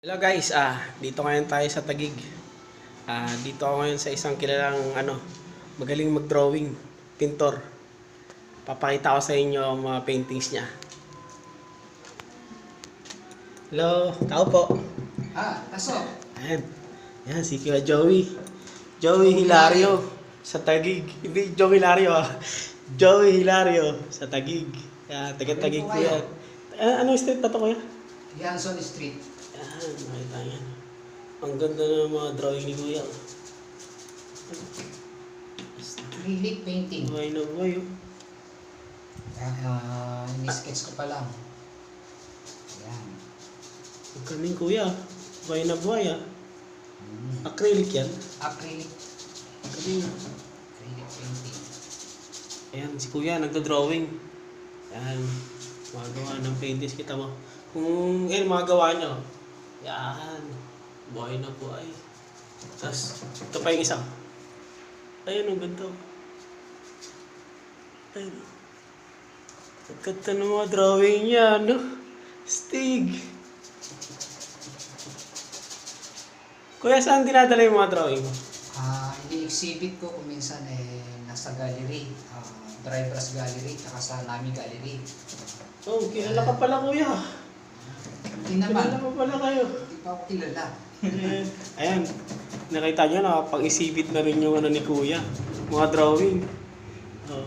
Hello guys, ah, dito ngayon tayo sa Tagig. Ah, dito ako ngayon sa isang kilalang ano, magaling mag-drawing, pintor. Papakita ko sa inyo ang mga paintings niya. Hello, tao po. Ah, pasok. Ayan. Yan, si Kuya Joey. Joey Hilario sa Tagig. Hindi Joey Hilario ah. Joey Hilario sa Tagig. Yan, taga-Tagig ko yan. Ah, ano street na to kuya? Street. Yan, nakita yan. Ang ganda ng mga drawing ni Kuya. Acrylic painting. Buhay na buhay oh. Ah, ini-sketch ko pa lang. Ayan. Ang galing Kuya. Buhay na buhay ah. Mm. Acrylic yan. Acrylic. Galing. Acrylic painting. Ayan, si Kuya nagda-drawing. Yan. Magawa ng paintings kita mo. Kung yan, mga gawa niya. oh. Yan. Buhay na buhay. Tapos, ito pa yung isa. Ayun, ang ganda. oh. Ayun. Ang ganda ng mga drawing niya, no? Stig. Kuya, saan dinadala yung mga drawing mo? Ah, ini-exhibit ko kung minsan eh nasa gallery. Ah, Driver's Gallery, tsaka sa Lamy Gallery. Oh, kilala ka pala kuya. Hindi Kilala naman. mo pala kayo. Hindi pa ako kilala. Ayan. Ayan. Nakita nyo, nakapag-isibit na rin yung ano ni Kuya. Mga drawing. Oh.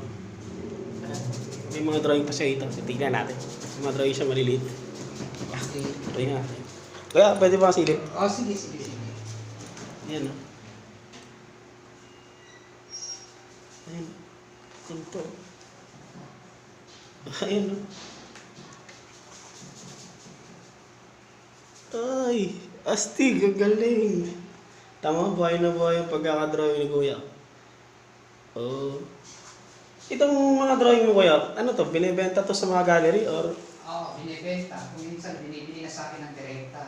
Ayan. May mga drawing pa siya ito. Tignan natin. May mga drawing siya maliliit. Okay. Tingnan natin. Kuya, pwede ba silip? Oh, sige, sige, sige. Ayan o. Ayan. Ganito. Ayan o. Ay, astig, ang galing. Tama, buhay na buhay ang pagkakadrawing ni Kuya. Oh. Itong mga drawing mo, Kuya, ano to? Binibenta to sa mga gallery or Oo, oh, binibenta. Kung minsan binibili na sa akin ng direkta.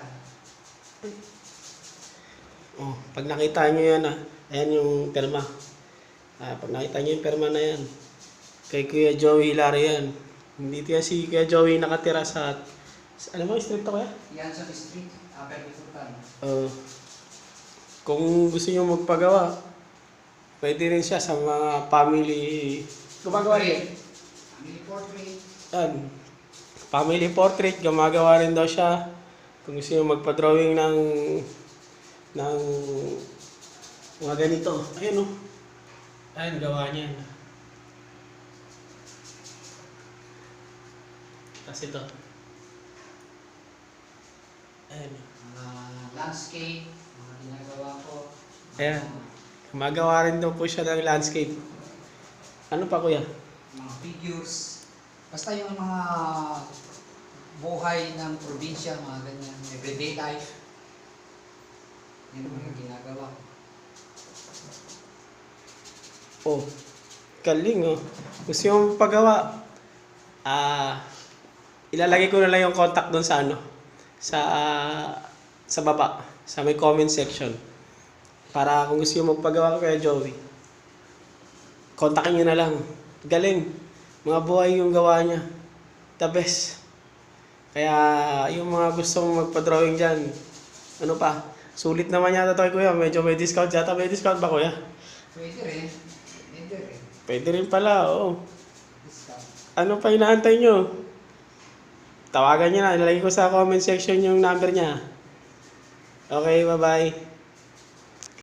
Oh, pag nakita nyo yan ah, ayan yung perma. Ah, pag nakita nyo yung perma na yan, kay Kuya Joey Hilario yan. Hindi tiya si Kuya Joey nakatira sa, sa ano mo, street to kaya? Janson Street, Upper Bitutan. Oh, kung gusto nyo magpagawa, pwede rin siya sa mga family, gumagawa rin. Family portrait. Yan. Family portrait, gumagawa rin daw siya. Kung gusto nyo magpa-drawing ng ng mga ganito. Ayan o. Ayan, gawa niya. Tapos ito. Ayan. mga landscape, mga ginagawa ko. Ayan. Gumagawa rin daw po siya ng landscape. Ano pa kuya? Mga figures. Basta yung mga buhay ng probinsya, mga ganyan, everyday life. Yan ang mga ginagawa ko. Oh, galing oh. Gusto yung paggawa, ah, ilalagay ko na lang yung contact doon sa ano, sa, ah, sa baba, sa may comment section. Para kung gusto yung magpagawa kay Joey, kontakin nyo na lang. Galing. Mga buhay yung gawa niya. The best. Kaya, yung mga gustong magpa-drawing dyan, ano pa, sulit naman yata to kuya. Medyo may discount yata. May discount ba kuya? Pwede rin. Pwede rin. Pwede rin pala, oo. Discount. Ano pa inaantay nyo? Tawagan nyo na. Ilalagay ko sa comment section yung number niya. Okay, bye-bye.